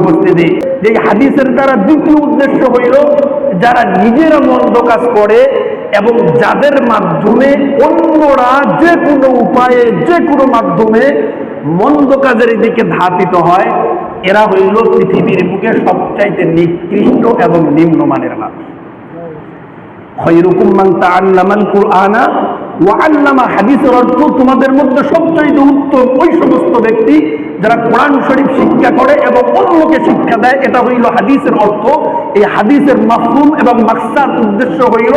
উপস্থিতি, যে হাদিসের দ্বারা দ্বিতীয় উদ্দেশ্য হইল, যারা নিজেরা মন্দ কাজ করে এবং যাদের মাধ্যমে অন্যরা যে কোনো উপায়ে, যে কোনো মাধ্যমে মন্দ কাজের দিকে ধাপিত হয়, এরা হইল পৃথিবীর বুকে সবচাইতে নিকৃষ্ট এবং নিম্নমানের মানুষ। খৈরুকুম মান তাআল্লামাল কুরআনা ওয়া আল্লামা হাদিসের অর্থ তোমাদের মধ্যে সবচেয়ে উত্তম ওই সমস্ত ব্যক্তি যারা কোরআন শরীফ শিক্ষা করে এবং অন্যকে শিক্ষা দেয়, এটা হইল হাদিসের অর্থ। এই হাদিসের মাফহুম এবং মাকসাদ উদ্দেশ্য হইল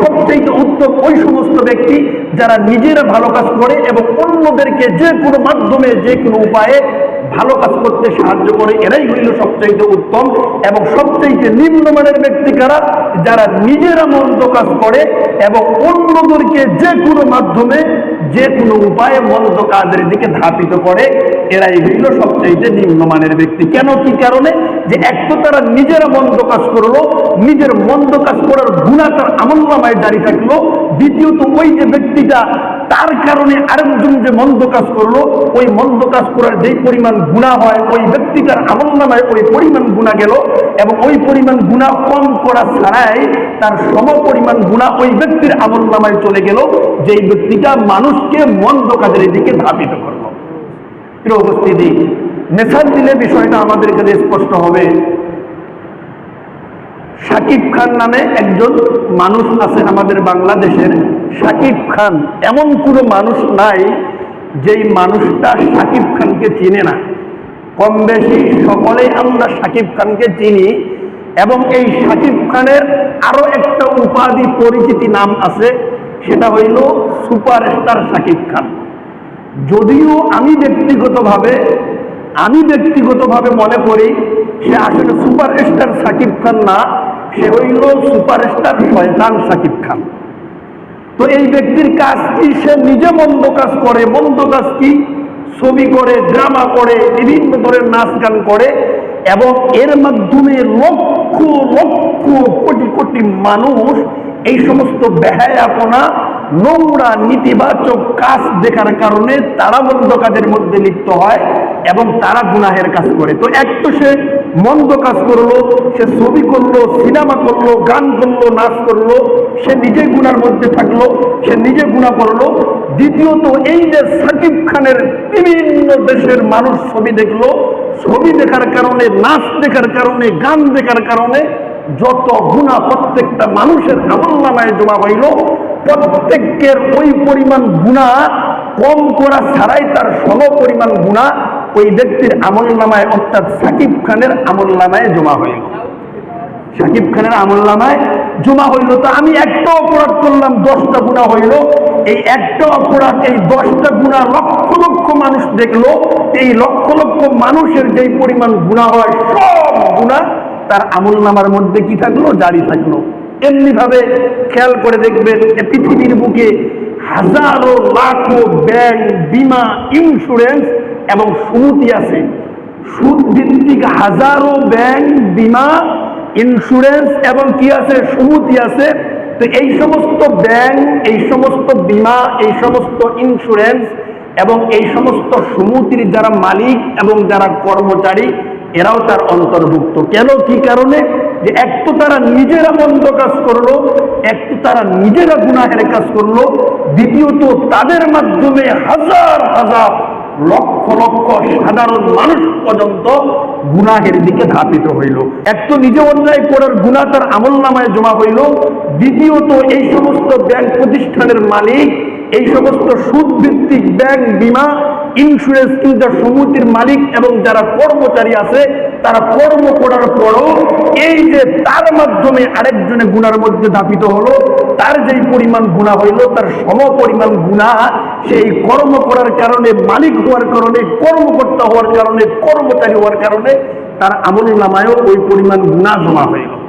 সবচেয়ে উত্তম ওই সমস্ত ব্যক্তি যারা নিজেরা ভালো কাজ করে এবং অন্যদেরকে যে কোনো মাধ্যমে, যে কোনো উপায়ে ভালো কাজ করতে সাহায্য করে, এরাই হইল সবচাইতে উত্তম এবং সবচাইতে নিম্নমানের ব্যক্তি কারা? যারা নিজেরা মন্দ কাজ করে এবং অন্যদেরকে যে কোনো মাধ্যমে, যে কোনো উপায়ে মন্দ কাজের দিকে ধাপিত করে, এরাই হইল সবচাইতে নিম্নমানের ব্যক্তি। কেন, কি কারণে? যে এক তো তারা নিজেরা মন্দ কাজ করল, নিজের মন্দ কাজ করার গুণা তার আমল্লামায় জারি থাকল, দ্বিতীয়ত ওই যে ব্যক্তিটা তার কারণে আরেকজন যে মন্দ কাজ করল, ওই মন্দ কাজ করার যেই পরিমাণ গুণা হয়, ওই ব্যক্তিটার আমল নামায় ওই পরিমাণ গুণা গেল এবং ওই পরিমাণ গুণা কম করা ছাড়াই তার সম পরিমাণ গুণা ওই ব্যক্তির আমল নামায় চলে গেল, যেই ব্যক্তিটা মানুষকে মন্দ কাজের দিকে ধাবিত করল। উপস্থিতি মেসাল দিলে বিষয়টা আমাদের কাছে স্পষ্ট হবে। শাকিব খান নামে একজন মানুষ আছে আমাদের বাংলাদেশের। শাকিব খান এমন কোনো মানুষ নাই যেই মানুষটা শাকিব খানকে চিনে না। কম বেশি সকলেই আমরা শাকিব খানকে চিনি এবং এই শাকিব খানের আরও একটা উপাধি পরিচিতি নাম আছে, সেটা হইল সুপারস্টার শাকিব খান। যদিও আমি ব্যক্তিগতভাবে আমি ব্যক্তিগতভাবে মনে করি সে আসলে সুপারস্টার সাকিব খান না, সে হইল সুপারস্টার শয়তান সাকিব খান। তো এই ব্যক্তির কাজ কি? সে নিজে মন্দ কাজ করে, মন্দ কাজ কি? ছবি করে ড্রামা করে, বিভিন্ন ধরনের নাচ গান করে এবং এর মাধ্যমে লক্ষ লক্ষ, কোটি কোটি মানুষ এই সমস্ত বেহায়াপনা, নোংরা, নেতিবাচক কাজ দেখার কারণে তারা মন্দ কাজের মধ্যে লিপ্ত হয়। এবং তারা গুনাহের কাজ করে। তো এক তো সে মন্দ কাজ করল, সে ছবি করল, সিনেমা করল, গান করল, নাচ করল, সে নিজে গুনার মধ্যে থাকল, সে নিজে গুণা করল। দ্বিতীয়ত এই যে সাকিব খানের বিভিন্ন দেশের মানুষ ছবি দেখল, ছবি দেখার কারণে, নাচ দেখার কারণে, গান দেখার কারণে যত গুণা প্রত্যেকটা মানুষের আমল নামায় জমা হইল প্রত্যেকের ওই পরিমাণ গুণা কম করা ছাড়াই তার সম পরিমাণ গুণা ওই ব্যক্তির আমল নামায়, অর্থাৎ সাকিব খানের আমল নামায় জমা হইল। সাকিব খানের আমল নামায় জমা হইল তো আমি একটা অপরাধ করলাম, দশটা গুণা হইল। এই একটা অপরাধ, এই দশটা গুণা লক্ষ লক্ষ মানুষ দেখল। এই লক্ষ লক্ষ মানুষের যেই পরিমাণ গুণা হয়, সব গুণা তার আমল নামার মধ্যে কি থাকল? জারি থাকল। এমনি ভাবে খেয়াল করে দেখবেন পৃথিবীর বুকে হাজারো লাখো ব্যাংক, বিমা ইন্স্যুরেন্স এবং সুমতি আছে সুদ ভিত্তিক হাজারো ব্যাংক, বিমা ইন্স্যুরেন্স এবং কি আছে? সুমতি আছে তো এই সমস্ত ব্যাংক, এই সমস্ত বিমা, এই সমস্ত ইন্স্যুরেন্স এবং এই সমস্ত সুমতির যারা মালিক এবং যারা কর্মচারী, এরাও তার অন্তর্ভুক্ত। কেন? কি কারণে? যে এক তো তারা নিজেরা মন্দ কাজ করল, এক তো তারা নিজেরা গুনাহের কাজ করল, দ্বিতীয়ত তাদের মাধ্যমে হাজার হাজার লক্ষ লক্ষ সাধারণ মানুষ পর্যন্ত গুনাহের দিকে ধাপিত হইল। এক তো নিজে অন্যায় করার গুণা তার আমল নামায় জমা হইল। দ্বিতীয়ত, এই সমস্ত ব্যাংক প্রতিষ্ঠানের মালিক, এই সমস্ত সুদ ভিত্তিক ব্যাংক বিমা ইন্স্যুরেন্স কিন্তু সমিতির মালিক এবং যারা কর্মচারী আছে, তারা কর্ম করার পরও এই যে তার মাধ্যমে আরেকজনে গুনার মধ্যে দাপিত হলো, তার যেই পরিমাণ গুণা হইল, তার সম পরিমাণ গুণা সেই কর্ম করার কারণে, মালিক হওয়ার কারণে, কর্মকর্তা হওয়ার কারণে, কর্মচারী হওয়ার কারণে, তার আমল নামায়ও ওই পরিমাণ গুণা জমা হয়ে গেল।